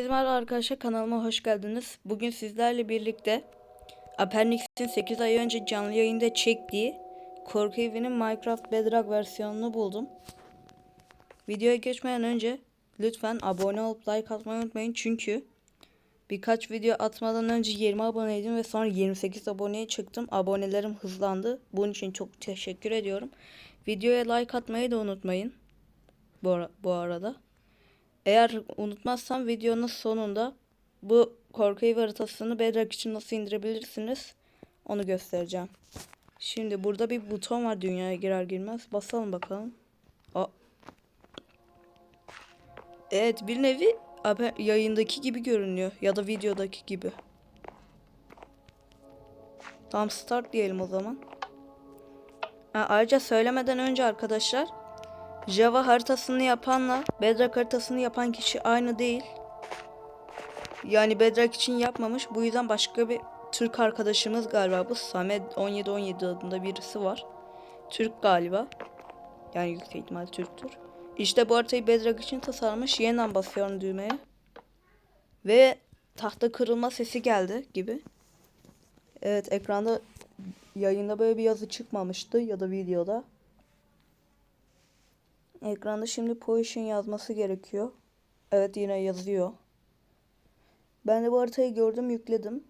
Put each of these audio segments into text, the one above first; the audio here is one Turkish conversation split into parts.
Merhaba arkadaşlar kanalıma hoş geldiniz. Bugün sizlerle birlikte Appendix'in 8 ay önce canlı yayında çektiği Korku Evi'nin Minecraft Bedrock versiyonunu buldum. Videoya geçmeden önce lütfen abone olup like atmayı unutmayın çünkü birkaç video atmadan önce 20 aboneydim ve sonra 28 aboneye çıktım. Abonelerim hızlandı. Bunun için çok teşekkür ediyorum. Videoya like atmayı da unutmayın. Bu, ara- bu arada. Eğer unutmazsam videonun sonunda bu korku evi haritasını Bedrock için nasıl indirebilirsiniz onu göstereceğim. Şimdi burada bir buton var dünyaya girer girmez. Basalım bakalım. Aa. Evet bir nevi yayındaki gibi görünüyor ya da videodaki gibi. Tam start diyelim o zaman. Ha, ayrıca söylemeden önce arkadaşlar Java haritasını yapanla Bedrock haritasını yapan kişi aynı değil. Yani Bedrock için yapmamış. Bu yüzden başka bir Türk arkadaşımız galiba bu. Samet 1717 adında birisi var. Türk galiba. Yani yüksek ihtimal Türktür. İşte bu haritayı Bedrock için tasarlamış. Yeniden basıyorum düğmeye. Ve tahta kırılma sesi geldi gibi. Evet ekranda yayında böyle bir yazı çıkmamıştı ya da videoda. Ekranda şimdi position yazması gerekiyor. Evet yine yazıyor. Ben de bu haritayı gördüm yükledim.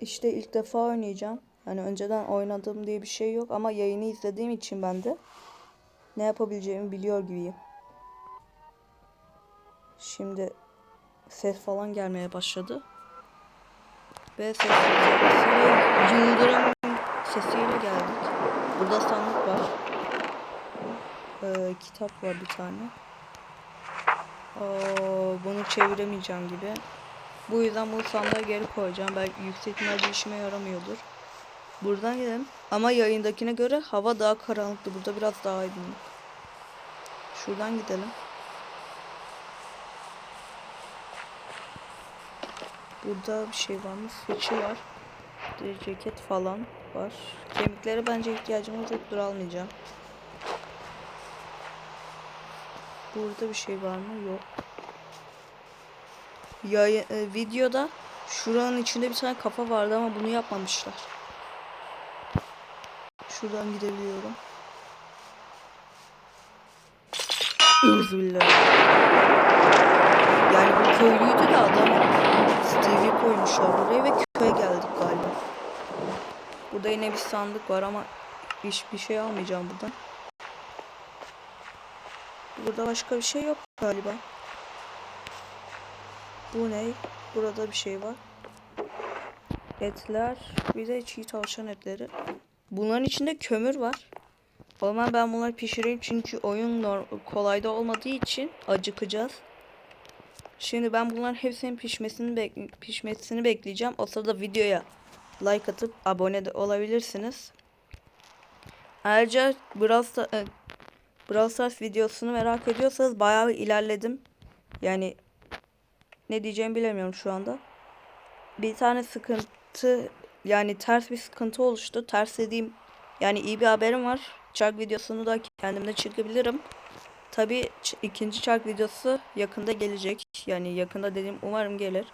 İşte ilk defa oynayacağım. Hani önceden oynadım diye bir şey yok ama yayını izlediğim için ben de ne yapabileceğimi biliyor gibiyim. Şimdi ses falan gelmeye başladı. Ve ses sesiyle yıldırım sesiyle geldik. Burada sandık var. Ee, kitap var bir tane. Aa, bunu çeviremeyeceğim gibi. Bu yüzden bu sandığa geri koyacağım. Belki yüksek ihtimalle işime yaramıyordur. Buradan gidelim. Ama yayındakine göre hava daha karanlıktı. Burada biraz daha aydınlık. Şuradan gidelim. Burada bir şey var mı? Fıçı var. Bir ceket falan var. Kemiklere bence ihtiyacımız yoktur almayacağım. Burada bir şey var mı? Yok. Ya e, videoda şuranın içinde bir tane kafa vardı ama bunu yapmamışlar. Şuradan gidebiliyorum. Euzubillah. Yani bu köylüydü de adam Stevie koymuşlar buraya ve köye geldik galiba. Burada yine bir sandık var ama hiçbir şey almayacağım buradan. Burada başka bir şey yok galiba. Bu ne? Burada bir şey var. Etler. Bir de çiğ tavşan etleri. Bunların içinde kömür var. O zaman ben bunları pişireyim çünkü oyun kolayda olmadığı için acıkacağız. Şimdi ben bunların hepsinin pişmesini bek- pişmesini bekleyeceğim. O sırada videoya like atıp abone de olabilirsiniz. Ayrıca Brawl, e, Brawl Stars videosunu merak ediyorsanız bayağı ilerledim. Yani ne diyeceğimi bilemiyorum şu anda. Bir tane sıkıntı yani ters bir sıkıntı oluştu. Ters dediğim yani iyi bir haberim var. Çark videosunu da kendimde çekebilirim. Tabii ç- ikinci çark videosu yakında gelecek. Yani yakında dediğim umarım gelir.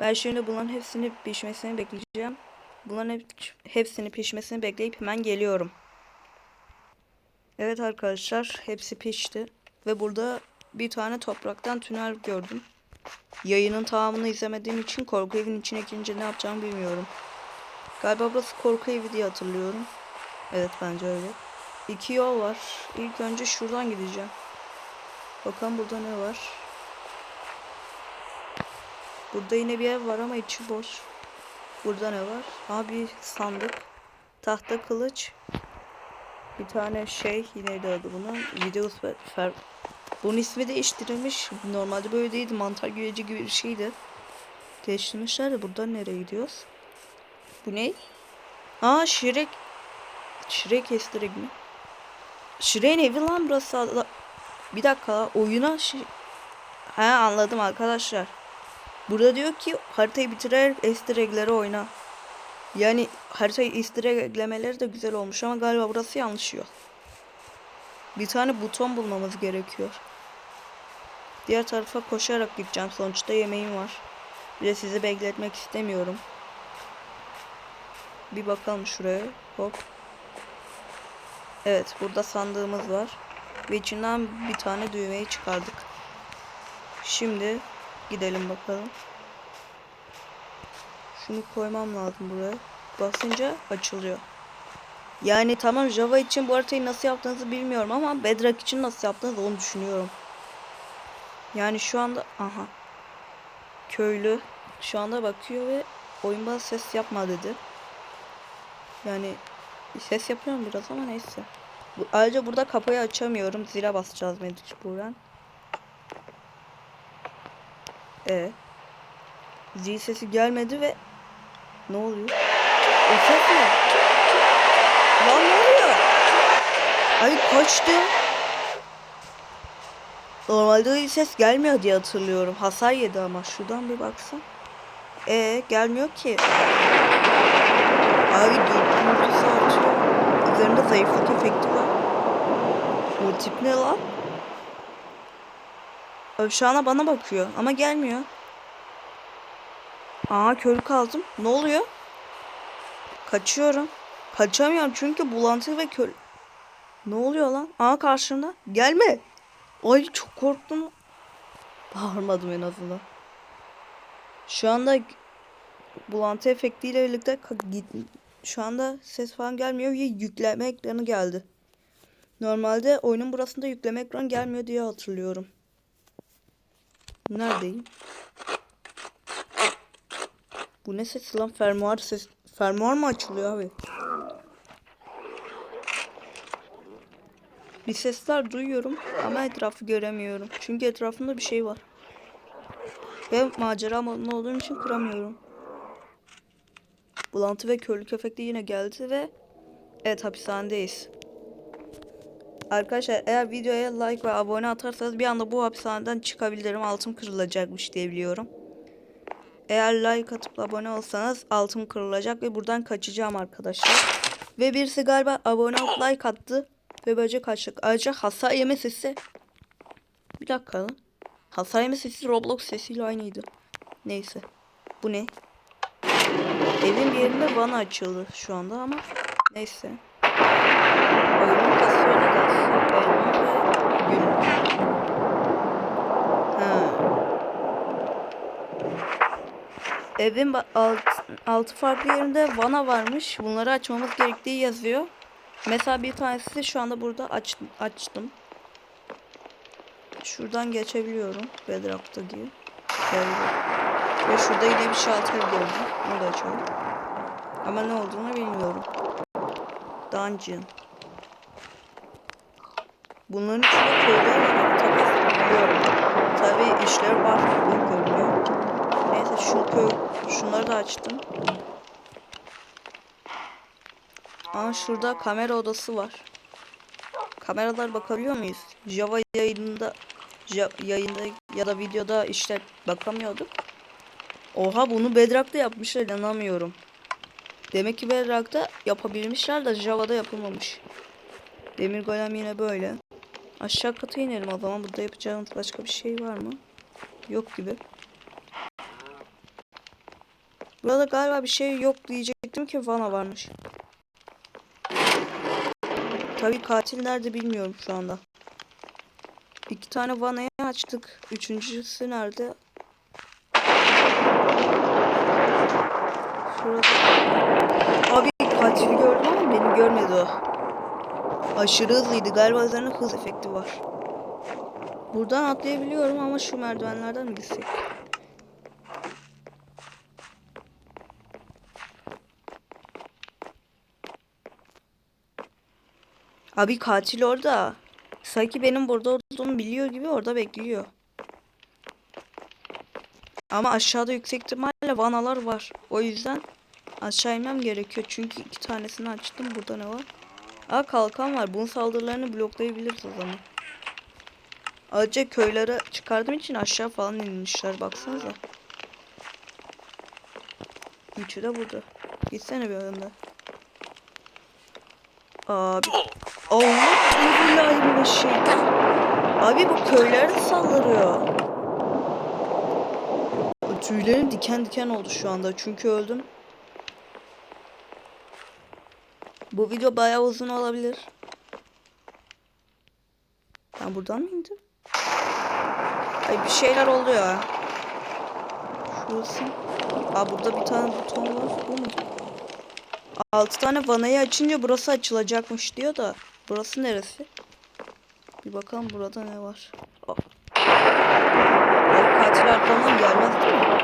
Ben şimdi bunların hepsini pişmesini bekleyeceğim. Bunların hep- hepsini pişmesini bekleyip hemen geliyorum. Evet arkadaşlar hepsi pişti. Ve burada bir tane topraktan tünel gördüm. Yayının tamamını izlemediğim için korku evinin içine girince ne yapacağımı bilmiyorum. Galiba burası korku evi diye hatırlıyorum. Evet bence öyle. İki yol var. İlk önce şuradan gideceğim. Bakalım burada ne var. Burada yine bir ev var ama içi boş. Burada ne var? Aha bir sandık. Tahta kılıç. Bir tane şey neydi adı bunun? Videos fer... Bunun ismi değiştirilmiş. Normalde böyle değildi. Mantar güveci gibi bir şeydi. Değiştirmişler de buradan nereye gidiyoruz? Bu ne? Aa Shrek. Shrek Easter mi? Shrek'in evi lan burası. Bir dakika oyuna şi- He anladım arkadaşlar. Burada diyor ki haritayı bitirerek easter egg'leri oyna. Yani haritayı easter eklemeleri de güzel olmuş ama galiba burası yanlış yol. Bir tane buton bulmamız gerekiyor. Diğer tarafa koşarak gideceğim. Sonuçta yemeğim var. Bir de sizi bekletmek istemiyorum. Bir bakalım şuraya. Hop. Evet burada sandığımız var. Ve içinden bir tane düğmeyi çıkardık. Şimdi gidelim bakalım. Şunu koymam lazım buraya. Basınca açılıyor. Yani tamam Java için bu haritayı nasıl yaptığınızı bilmiyorum ama Bedrock için nasıl yaptığınızı onu düşünüyorum. Yani şu anda aha. Köylü şu anda bakıyor ve oyun bana ses yapma dedi. Yani ses yapıyorum biraz ama neyse. Ayrıca burada kapıyı açamıyorum. Zile basacağız mecburen. E. Zil sesi gelmedi ve ne oluyor? O ses? Lan ne oluyor? Ay kaçtım. Normalde ses gelmiyor diye hatırlıyorum. Hasar yedi ama şuradan bir baksan. E gelmiyor ki. Abi dürtüsü artıyor. Üzerinde zayıflık efekti var. Bu tip ne lan? Şu ana bana bakıyor ama gelmiyor. Aa körük aldım. Ne oluyor? Kaçıyorum. Kaçamıyorum çünkü bulantı ve kör... Ne oluyor lan? Aa karşımda. Gelme. Ay çok korktum. Bağırmadım en azından. Şu anda bulantı efektiyle birlikte şu anda ses falan gelmiyor ve yükleme ekranı geldi. Normalde oyunun burasında yükleme ekranı gelmiyor diye hatırlıyorum. Neredeyim? Bu ne ses lan? Fermuar ses. Fermuar mı açılıyor abi? Bir sesler duyuyorum ama etrafı göremiyorum. Çünkü etrafımda bir şey var. Ve macera modunda olduğum için kıramıyorum. Bulantı ve körlük efekti yine geldi ve evet hapishanedeyiz. Arkadaşlar eğer videoya like ve abone atarsanız bir anda bu hapishaneden çıkabilirim. Altım kırılacakmış diye biliyorum. Eğer like atıp abone olsanız altım kırılacak ve buradan kaçacağım arkadaşlar. Ve birisi galiba abone olup like attı ve böylece kaçtık. Ayrıca hasar yeme sesi. Bir dakika lan. Hasar yeme sesi Roblox sesiyle aynıydı. Neyse. Bu ne? Evin bir yerinde bana açıldı şu anda ama neyse. Oyunun kasıyor. Elma ve günlük. Ha. Evin alt, altı farklı yerinde vana varmış. Bunları açmamız gerektiği yazıyor. Mesela bir tanesi şu anda burada aç, açtım. Şuradan geçebiliyorum. Bedrock'ta diye. Geldi. Ve şurada yine bir şalter gördüm. Onu da açalım. Ama ne olduğunu bilmiyorum. Dungeon. Bunların içinde köyler. Tabii. Tabii işler var. Bu. Neyse şu köy, şunları da açtım. Aa şurada kamera odası var. Kameralar bakabiliyor muyuz? Java yayınında Ja- yayında ya da videoda işte bakamıyorduk. Oha bunu Bedrock'ta yapmışlar inanamıyorum. Demek ki Bedrock'ta yapabilmişler de Java'da yapılmamış. Demir golem yine böyle. Aşağı kata inelim o zaman. Burada yapacağımız başka bir şey var mı? Yok gibi. Burada galiba bir şey yok diyecektim ki Vana varmış. Tabii katil nerede bilmiyorum şu anda. İki tane vanayı açtık. Üçüncüsü nerede? Şurada. Abi katili gördüm ama beni görmedi o. Aşırı hızlıydı. Galiba üzerine hız efekti var. Buradan atlayabiliyorum ama şu merdivenlerden mi gitsek? Abi katil orada. Sanki benim burada olduğumu biliyor gibi orada bekliyor. Ama aşağıda yüksek ihtimalle vanalar var. O yüzden aşağı inmem gerekiyor. Çünkü iki tanesini açtım. Burada ne var? Aa kalkan var. Bunun saldırılarını bloklayabiliriz o zaman. Ayrıca köylere çıkardığım için aşağı falan inmişler. Baksanıza. Üçü de burada. Gitsene bir önümden. Abi. Allah billahi şey. Abi bu köyler saldırıyor. Tüylerim diken diken oldu şu anda çünkü öldüm. Bu video bayağı uzun olabilir. Ben buradan mı indim? Ay bir şeyler oluyor ya. Şurası. Aa burada bir tane buton var. Bu mu? Altı tane vanayı açınca burası açılacakmış diyor da. Burası neresi? Bir bakalım burada ne var. Ay, katil arkamdan gelmez değil mi?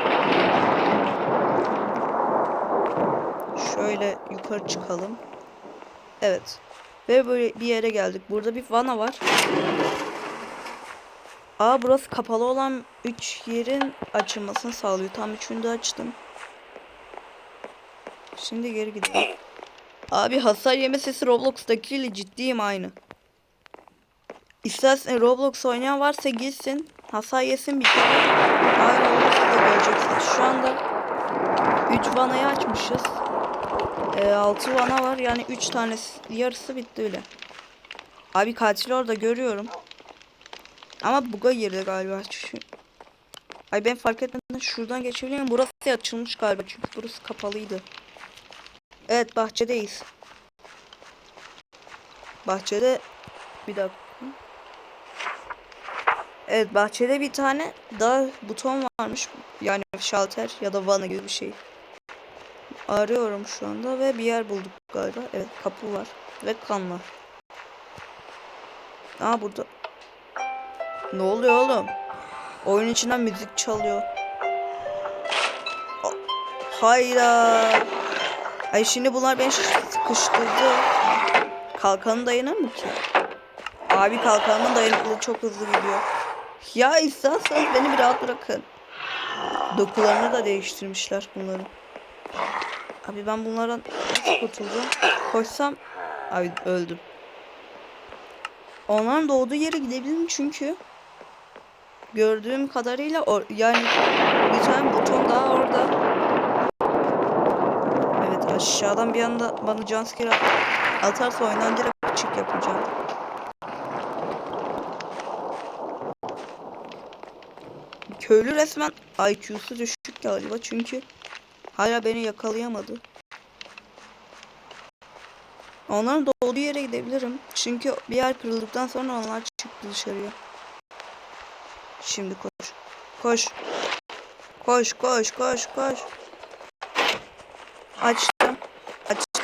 Şöyle yukarı çıkalım. Evet. Ve böyle bir yere geldik. Burada bir vana var. Aa burası kapalı olan 3 yerin açılmasını sağlıyor. Tam üçünü de açtım. Şimdi geri gidelim. Abi hasar yeme sesi Roblox'takiyle ciddiyim aynı. İstersen Roblox oynayan varsa girsin. Hasar yesin bir kere. Aynı olur siz de göreceksiniz. Şu anda 3 vanayı açmışız. 6 vana var. Yani 3 tanesi yarısı bitti öyle. Abi katil orada görüyorum. Ama buga girdi galiba. Şu... Ay ben fark etmeden şuradan geçebilir miyim? Burası açılmış galiba çünkü burası kapalıydı. Evet bahçedeyiz. Bahçede bir dakika. Evet bahçede bir tane daha buton varmış. Yani şalter ya da vana gibi bir şey. Arıyorum şu anda ve bir yer bulduk galiba. Evet kapı var ve kan var. Aa burada. Ne oluyor oğlum? Oyun içinden müzik çalıyor. Hayda. Ay şimdi bunlar beni sıkıştırdı. Kalkanı dayanır mı ki? Abi kalkanımın dayanıklılığı çok hızlı gidiyor. Ya isterseniz beni bir rahat bırakın. Dokularını da değiştirmişler bunların. Abi ben bunlardan nasıl kurtulacağım? Koşsam abi öldüm. Onların doğduğu yere gidebilirim çünkü gördüğüm kadarıyla or yani bir tane buton daha orada. Aşağıdan bir anda bana jumpscare atarsa oyundan direkt çık yapacağım. Köylü resmen IQ'su düşük galiba çünkü hala beni yakalayamadı. Onların doğduğu yere gidebilirim. Çünkü bir yer kırıldıktan sonra onlar çıktı dışarıya. Şimdi koş. Koş. Koş koş koş koş. Açtım.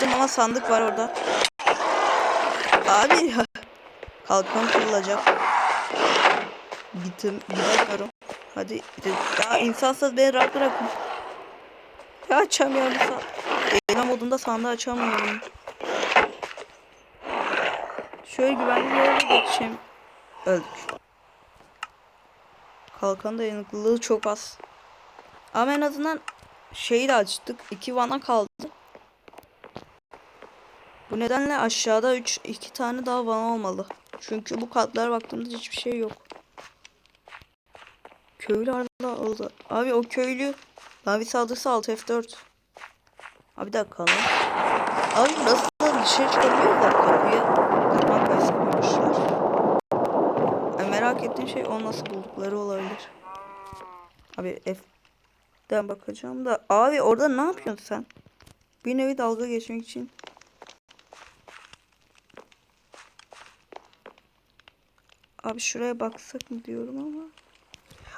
Açtım ama sandık var orada. Abi kalkan kırılacak. Gittim. Gidemiyorum. Hadi. Ya insansız beni rahat bırakın. Ya açamıyorum. Eylem modunda sandığı açamıyorum. Şöyle güvenli bir yere geçeyim. Öldük. Kalkan dayanıklılığı çok az. Ama en azından şeyi de açtık. İki vana kaldı. Bu nedenle aşağıda 3 iki tane daha vana olmalı. Çünkü bu katlara baktığımda hiçbir şey yok. Köylü arada oldu. Abi o köylü mavi saldırısı 6 F4. Abi bir dakika lan. Abi nasıl dışarı çıkabiliyorlar kapıya? Kapan kayısı koymuşlar. Yani merak ettiğim şey o nasıl buldukları olabilir. Abi F'den bakacağım da. Abi orada ne yapıyorsun sen? Bir nevi dalga geçmek için. Abi şuraya baksak mı diyorum ama.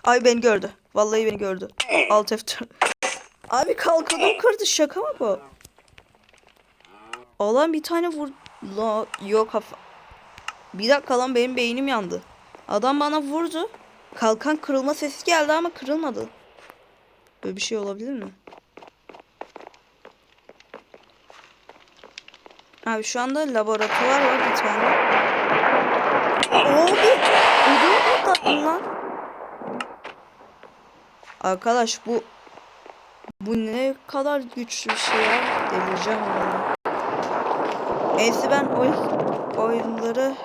Ay beni gördü. Vallahi beni gördü. Alt F4. Abi kalkanım kırdı. Şaka mı bu? Alan bir tane vur... La yok kafa. Bir dakika lan benim beynim yandı. Adam bana vurdu. Kalkan kırılma sesi geldi ama kırılmadı. Böyle bir şey olabilir mi? Abi şu anda laboratuvar var bir tane. Abi ödüm patlattın lan. Arkadaş bu bu ne kadar güçlü bir şey ya. Delireceğim onu. Neyse ben oy, oyunları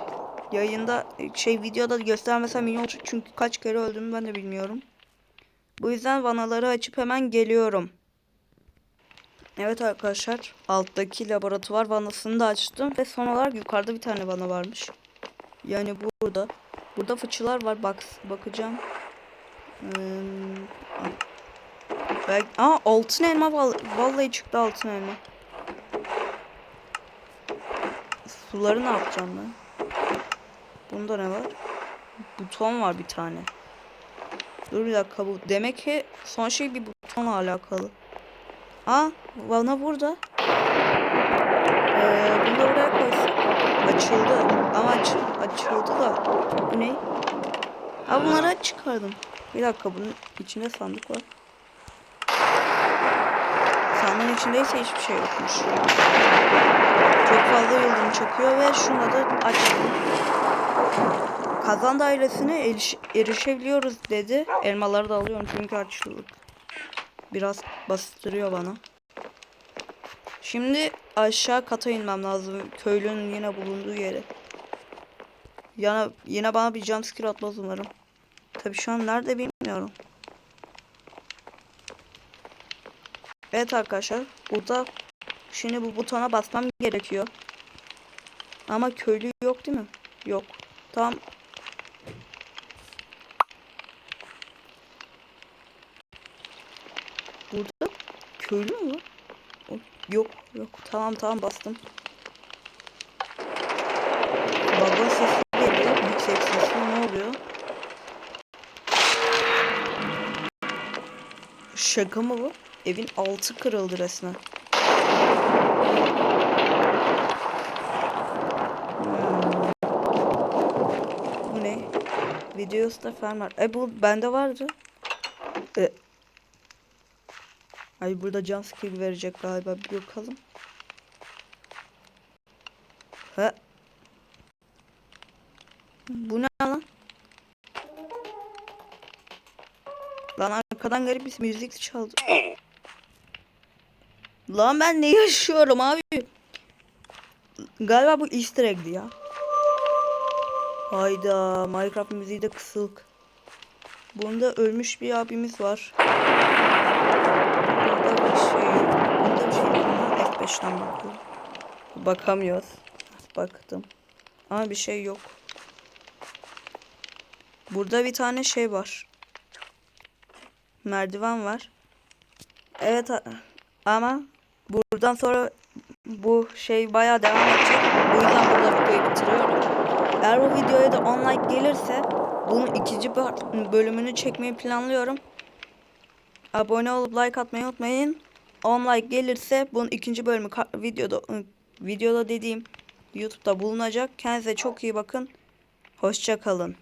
yayında şey videoda göstermesem iyi olur. Çünkü kaç kere öldüm ben de bilmiyorum. Bu yüzden vanaları açıp hemen geliyorum. Evet arkadaşlar alttaki laboratuvar vanasını da açtım. Ve son olarak yukarıda bir tane vana varmış. Yani burada. Burada fıçılar var. Bak bakacağım. Hmm. Aa altın elma val- vallahi çıktı altın elma. Suları ne yapacağım ben? Bunda ne var? Buton var bir tane. Dur bir dakika bu. Demek ki son şey bir butonla alakalı. Aa bana burada. Ee, bunu da buraya koysak. Açıldı. Ama aç, açıldı da. Bu ne? Ha bunları çıkardım. Bir dakika bunun içinde sandık var. Sandığın içindeyse hiçbir şey yokmuş. Çok fazla yıldırım çakıyor ve şunu da açtım. Kazan dairesine eriş- erişebiliyoruz dedi. Elmaları da alıyorum çünkü açlık. Biraz bastırıyor bana. Şimdi aşağı kata inmem lazım. Köylünün yine bulunduğu yere. Yana, yine bana bir jumpscare atmaz umarım. Tabi şu an nerede bilmiyorum. Evet arkadaşlar. Burada şimdi bu butona basmam gerekiyor. Ama köylü yok değil mi? Yok. Tamam. Burada köylü mü var? Yok yok. Tamam tamam bastım. Baba sesi geliyor. Yüksek sesli ne oluyor? Şaka mı bu? Evin altı kırıldı resmen. Hmm. Bu ne? Videosta falan var. E bu bende vardı. E. Ay burada jumpscare verecek galiba bir bakalım. Ha. Bu ne lan? Lan arkadan garip bir müzik çaldı. Lan ben ne yaşıyorum abi? Galiba bu easter egg'di ya. Hayda Minecraft müziği de kısık. Bunda ölmüş bir abimiz var. Burada bir şey yok. Bunda bir şey yok F5'ten bakıyorum. Bakamıyoruz. Baktım. Ama bir şey yok. Burada bir tane şey var. Merdiven var. Evet ama buradan sonra bu şey bayağı devam edecek. Bu yüzden burada videoyu bitiriyorum. Eğer bu videoya da 10 like gelirse bunun ikinci bö- bölümünü çekmeyi planlıyorum. Abone olup like atmayı unutmayın. 10 like gelirse bunun ikinci bölümü videoda videoda dediğim YouTube'da bulunacak. Kendinize çok iyi bakın. Hoşça kalın.